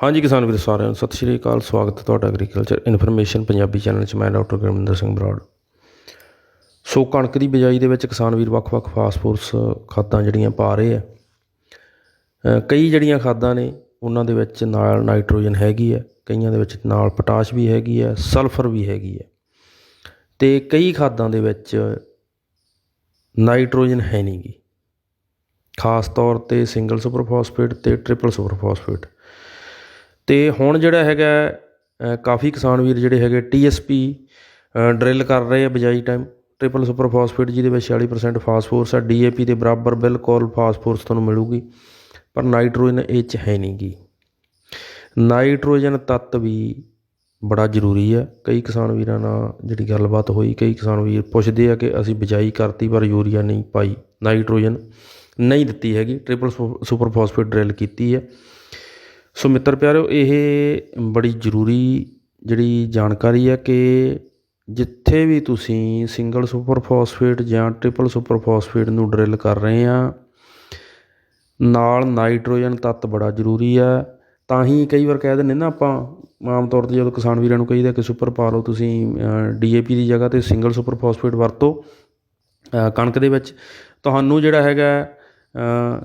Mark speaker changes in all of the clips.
Speaker 1: ਹਾਂਜੀ ਕਿਸਾਨ ਵੀਰ ਸਾਰਿਆਂ ਨੂੰ ਸਤਿ ਸ਼੍ਰੀ ਅਕਾਲ, ਸਵਾਗਤ ਹੈ ਤੁਹਾਡਾ ਐਗਰੀਕਲਚਰ ਇਨਫੋਰਮੇਸ਼ਨ ਪੰਜਾਬੀ ਚੈਨਲ 'ਚ। ਮੈਂ ਡਾਕਟਰ ਗੁਰਮਿੰਦਰ ਸਿੰਘ ਬਰਾੜ। ਸੋ ਕਣਕ ਦੀ ਬਿਜਾਈ ਦੇ ਵਿੱਚ ਕਿਸਾਨ ਵੀਰ ਵੱਖ-ਵੱਖ ਫਾਸਫੋਰਸ ਖਾਦਾਂ ਜਿਹੜੀਆਂ ਪਾ ਰਹੇ ਆ। ਕਈ ਜਿਹੜੀਆਂ ਖਾਦਾਂ ਨੇ, ਉਹਨਾਂ ਦੇ ਵਿੱਚ ਨਾਲ ਨਾਈਟ੍ਰੋਜਨ ਹੈਗੀ ਹੈ ਕਈਆਂ ਦੇ ਵਿੱਚ ਨਾਲ ਪੋਟਾਸ਼ ਵੀ ਹੈਗੀ ਹੈ ਸਲਫਰ ਵੀ ਹੈਗੀ ਹੈ ਤੇ ਕਈ ਖਾਦਾਂ ਦੇ ਵਿੱਚ ਨਾਈਟ੍ਰੋਜਨ ਹੈ ਨਹੀਂਗੀ ਖਾਸ ਤੌਰ ਤੇ ਸਿੰਗਲ ਸੁਪਰ ਫਾਸਫੇਟ ਤੇ ਟ੍ਰਿਪਲ ਸੁਪਰ ਫਾਸਫੇਟ ਅਤੇ ਹੁਣ ਜਿਹੜਾ ਹੈਗਾ ਕਾਫੀ ਕਿਸਾਨ ਵੀਰ ਜਿਹੜੇ ਹੈਗੇ ਟੀ ਐੱਸ ਪੀ ਡਰਿੱਲ ਕਰ ਰਹੇ ਆ ਬਿਜਾਈ ਟਾਈਮ ਟ੍ਰਿਪਲ ਸੁਪਰ ਫਾਸਫੇਟ ਜਿਹਦੇ ਵਿੱਚ 46% ਫਾਸਫੋਰਸ ਆ ਪੀ ਦੇ ਬਰਾਬਰ ਬਿਲਕੁਲ ਫਾਸਫੋਰਸ ਤੁਹਾਨੂੰ ਮਿਲੂਗੀ, ਪਰ ਨਾਈਟ੍ਰੋਜਨ ਇਹ ਚ ਹੈ ਨਹੀਂਗੀ ਨਾਈਟ੍ਰੋਜਨ ਤੱਤ ਵੀ ਬੜਾ ਜ਼ਰੂਰੀ ਹੈ ਕਈ ਕਿਸਾਨ ਵੀਰਾਂ ਨਾਲ ਜਿਹੜੀ ਗੱਲਬਾਤ ਹੋਈ, ਕਈ ਕਿਸਾਨ ਵੀਰ ਪੁੱਛਦੇ ਆ ਕਿ ਅਸੀਂ ਬਿਜਾਈ ਕਰਤੀ ਪਰ ਯੂਰੀਆ ਨਹੀਂ ਪਾਈ ਨਾਈਟ੍ਰੋਜਨ ਨਹੀਂ ਦਿੱਤੀ ਹੈਗੀ ਟ੍ਰਿਪਲ ਸੁਪਰ ਫਾਸਫੇਟ ਡਰਿੱਲ ਕੀਤੀ ਹੈ। ਸੋ ਮਿੱਤਰ ਪਿਆਰਿਓ ਇਹ ਬੜੀ ਜ਼ਰੂਰੀ ਜਿਹੜੀ ਜਾਣਕਾਰੀ ਹੈ ਕਿ ਜਿੱਥੇ ਵੀ ਤੁਸੀਂ ਸਿੰਗਲ ਸੁਪਰ ਫਾਸਫੇਟ ਜਾਂ ਟ੍ਰਿਪਲ ਸੁਪਰ ਫਾਸਫੇਟ ਨੂੰ ਡਰਿਲ ਕਰ ਰਹੇ ਆ, ਨਾਲ ਨਾਈਟ੍ਰੋਜਨ ਤੱਤ ਬੜਾ ਜ਼ਰੂਰੀ ਹੈ ਤਾਂ ਹੀ ਕਈ ਵਾਰ ਕਹਿ ਦਿੰਦੇ ਨਾ ਆਪਾਂ, ਆਮ ਤੌਰ ਤੇ ਜਦੋਂ ਕਿਸਾਨ ਵੀਰਾਂ ਨੂੰ ਕਹੀਦਾ ਕਿ ਸੁਪਰ ਪਾ ਲਓ ਤੁਸੀਂ ਡੀਏਪੀ ਦੀ ਜਗ੍ਹਾ ਤੇ ਸਿੰਗਲ ਸੁਪਰ ਫਾਸਫੇਟ ਵਰਤੋ। ਕਣਕ ਦੇ ਵਿੱਚ ਤੁਹਾਨੂੰ ਜਿਹੜਾ ਹੈਗਾ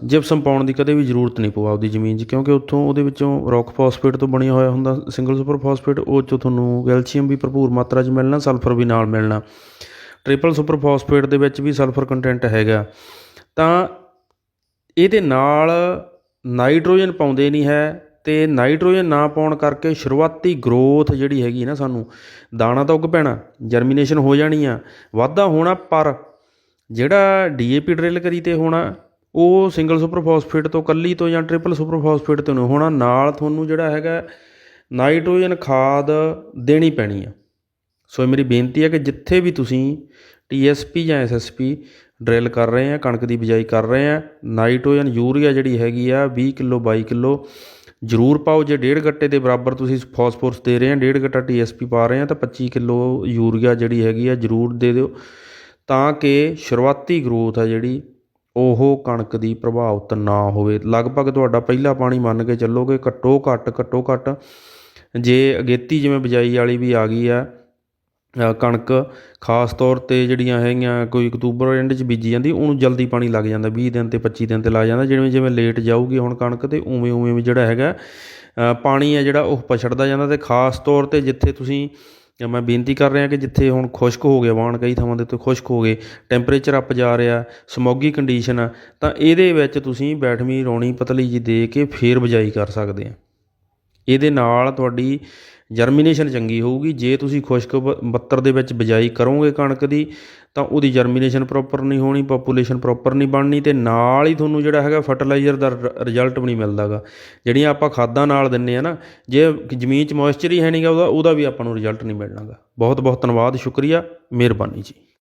Speaker 1: ਜਿਪਸਮ ਪਾਉਣ ਦੀ ਕਦੇ ਵੀ ਜ਼ਰੂਰਤ ਨਹੀਂ ਪਊ ਆਪਦੀ ਜ਼ਮੀਨ 'ਚ, ਕਿਉਂਕਿ ਉੱਥੋਂ ਉਹਦੇ ਵਿੱਚੋਂ ਰੌਕ ਫਾਸਫੇਟ ਤੋਂ ਬਣਿਆ ਹੋਇਆ ਹੁੰਦਾ ਸਿੰਗਲ ਸੁਪਰ ਫਾਸਫੇਟ ਉਹ 'ਚੋਂ ਤੁਹਾਨੂੰ ਕੈਲਸ਼ੀਅਮ ਵੀ ਭਰਪੂਰ ਮਾਤਰਾ 'ਚ ਮਿਲਣਾ ਸਲਫਰ ਵੀ ਨਾਲ ਮਿਲਣਾ। ਟ੍ਰਿਪਲ ਸੁਪਰ ਫਾਸਫੇਟ ਦੇ ਵਿੱਚ ਵੀ ਸਲਫਰ ਕੰਟੈਂਟ ਹੈਗਾ। ਤਾਂ ਇਹਦੇ ਨਾਲ ਨਾਈਟ੍ਰੋਜਨ ਪਾਉਂਦੇ ਨਹੀਂ ਹੈ ਤੇ ਨਾਈਟ੍ਰੋਜਨ ਨਾ ਪਾਉਣ ਕਰਕੇ ਸ਼ੁਰੂਆਤੀ ਗਰੋਥ ਜਿਹੜੀ ਹੈਗੀ ਨਾ ਸਾਨੂੰ, ਦਾਣਾ ਤਾਂ ਉੱਗ ਪੈਣਾ ਜਰਮੀਨੇਸ਼ਨ ਹੋ ਜਾਣੀ ਆ, ਵਾਧਾ ਹੋਣਾ ਪਰ ਜਿਹੜਾ ਡੀਏਪੀ ਡਰਿਲ ਕਰੀ ਤੇ ਹੋਣਾ ਉਹ ਸਿੰਗਲ ਸੁਪਰ ਫਾਸਫੇਟ ਤੋਂ ਕੱਲੀ ਤੋਂ ਜਾਂ ਟ੍ਰਿਪਲ ਸੁਪਰ ਫਾਸਫੇਟ ਤੋਂ ਨਹੀਂ ਹੋਣਾ। ਨਾਲ ਤੁਹਾਨੂੰ ਜਿਹੜਾ ਹੈਗਾ ਨਾਈਟ੍ਰੋਜਨ ਖਾਦ ਦੇਣੀ ਪੈਣੀ ਆ। ਸੋ ਇਹ ਮੇਰੀ ਬੇਨਤੀ ਹੈ ਕਿ ਜਿੱਥੇ ਵੀ ਤੁਸੀਂ ਟੀਐਸਪੀ ਜਾਂ ਐਸਐਸਪੀ ਡਰਿਲ ਕਰ ਰਹੇ ਆ, ਕਣਕ ਦੀ ਬਿਜਾਈ ਕਰ ਰਹੇ ਆ, ਨਾਈਟ੍ਰੋਜਨ ਯੂਰੀਆ ਜਿਹੜੀ ਹੈਗੀ ਆ 20 ਕਿਲੋ 22 ਕਿਲੋ ਜ਼ਰੂਰ ਪਾਓ। ਜੇ ਡੇਢ ਗੱਟੇ ਦੇ ਬਰਾਬਰ ਤੁਸੀਂ ਫਾਸਫੋਰਸ ਦੇ ਰਹੇ ਆ, ਡੇਢ ਗੱਟਾ ਟੀਐਸਪੀ ਪਾ ਰਹੇ ਆ, ਤਾਂ 25 ਕਿਲੋ ਯੂਰੀਆ ਜਿਹੜੀ ਹੈਗੀ ਆ ਜ਼ਰੂਰ ਦੇ ਦਿਓ। ਤਾਂ ਕਿ ਸ਼ੁਰੂਆਤੀ ਗਰੋਥ ਆ ਜਿਹੜੀ ਉਹ ਕਣਕ ਦੀ ਪ੍ਰਭਾਵਿਤ ਨਾ ਹੋਵੇ। ਲਗਭਗ ਤੁਹਾਡਾ ਪਹਿਲਾ ਪਾਣੀ ਮੰਨ ਕੇ ਚੱਲੋਗੇ, ਘੱਟੋ ਘੱਟ ਘੱਟੋ ਘੱਟ ਜੇ ਅਗੇਤੀ ਜਿਵੇਂ ਬਿਜਾਈ ਵਾਲੀ ਵੀ ਆ ਗਈ ਆ ਕਣਕ, ਖਾਸ ਤੌਰ ਤੇ ਜਿਹੜੀਆਂ ਹੈਗੀਆਂ, ਕੋਈ ਅਕਤੂਬਰ ਐਂਡ 'ਚ ਬੀਜੀ ਜਾਂਦੀ, ਉਹਨੂੰ ਜਲਦੀ ਪਾਣੀ ਲੱਗ ਜਾਂਦਾ 20 ਦਿਨ ਤੇ 25 ਦਿਨ ਤੇ ਲੱਗ ਜਾਂਦਾ, ਜਿਵੇਂ ਜਿਵੇਂ ਲੇਟ ਜਾਊਗੀ ਹੁਣ ਕਣਕ ਤੇ, ਉਵੇਂ ਉਵੇਂ ਵੀ ਜਿਹੜਾ ਹੈਗਾ ਪਾਣੀ ਆ ਜਿਹੜਾ ਉਹ ਪਛੜਦਾ ਜਾਂਦਾ ਤੇ ਖਾਸ ਤੌਰ ਤੇ ਜਿੱਥੇ ਤੁਸੀਂ ਮੈਂ ਬੇਨਤੀ ਕਰ ਰਿਹਾ ਕਿ ਜਿੱਥੇ ਹੁਣ ਖੁਸ਼ਕ ਹੋ ਗਿਆ ਵਾਣ ਕਈ ਥਾਵਾਂ ਦੇ ਉੱਤੇ ਖੁਸ਼ਕ ਹੋ ਗਏ ਟੈਂਪਰੇਚਰ ਅੱਪ ਜਾ ਰਿਹਾ ਸਮੋਗੀ ਕੰਡੀਸ਼ਨ ਆ, ਤਾਂ ਇਹਦੇ ਵਿੱਚ ਤੁਸੀਂ ਬੈਠਵੀਂ ਰੌਣੀ ਪਤਲੀ ਜੀ ਦੇ ਕੇ ਫੇਰ ਬਜਾਈ ਕਰ ਸਕਦੇ ਆ। ਇਹਦੇ ਨਾਲ ਤੁਹਾਡੀ ਜਰਮੀਨੇਸ਼ਨ ਚੰਗੀ ਹੋਊਗੀ। ਜੇ ਤੁਸੀਂ ਖੁਸ਼ਕ ਬ- ਬੱਤਰ ਦੇ ਵਿੱਚ ਬਿਜਾਈ ਕਰੋਗੇ ਕਣਕ ਦੀ, ਤਾਂ ਉਹਦੀ ਜਰਮੀਨੇਸ਼ਨ ਪ੍ਰੋਪਰ ਨਹੀਂ ਹੋਣੀ ਪੋਪੂਲੇਸ਼ਨ ਪ੍ਰੋਪਰ ਨਹੀਂ ਬਣਨੀ ਤੇ ਨਾਲ ਹੀ ਤੁਹਾਨੂੰ ਜਿਹੜਾ ਹੈਗਾ ਫਰਟੀਲਾਈਜ਼ਰ ਦਾ ਰਿਜ਼ਲਟ ਵੀ ਨਹੀਂ ਮਿਲਦਾਗਾ। ਜਿਹੜੀਆਂ ਆਪਾਂ ਖਾਦਾਂ ਨਾਲ ਦਿੰਨੇ ਆ ਨਾ, ਜੇ ਜ਼ਮੀਨ 'ਚ ਮੋਇਸਚਰ ਹੀ ਹੈ ਨਹੀਂਗਾ ਉਹਦਾ ਉਹਦਾ ਵੀ ਆਪਾਂ ਨੂੰ ਰਿਜ਼ਲਟ ਨਹੀਂ ਮਿਲਣਾਗਾ। ਬਹੁਤ ਬਹੁਤ ਧੰਨਵਾਦ, ਸ਼ੁਕਰੀਆ, ਮਿਹਰਬਾਨੀ ਜੀ।